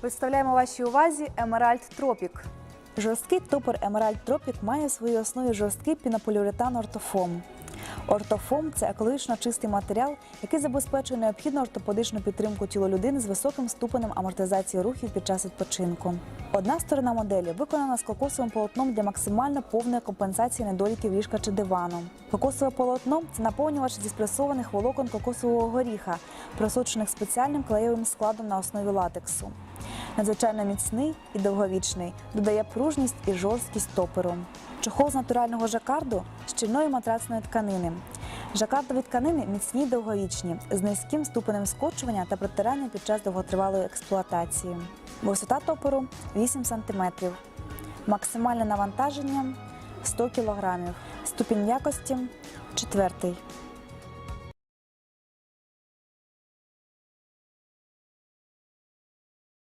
Представляємо вашій увазі Емеральд Тропік. Жорсткий топор Емеральд Тропік має в своїй основі жорсткий пінополіуретан ортофом. Ортофом це екологічно чистий матеріал, який забезпечує необхідну ортопедичну підтримку тіла людини з високим ступенем амортизації рухів під час відпочинку. Одна сторона моделі виконана з кокосовим полотном для максимально повної компенсації недоліків ліжка чи дивану. Кокосове полотно це наповнювач зі спресованих волокон кокосового горіха, просочених спеціальним клеєвим складом на основі латексу. Надзвичайно міцний і довговічний, додає пружність і жорсткість топеру. Чохол з натурального жакарду з щільної матрацної тканини. Жакардові тканини міцні й довговічні, з низьким ступенем скочування та протирання під час довготривалої експлуатації. Висота топору 8 см. Максимальне навантаження 100 кг. Ступінь якості четвертий.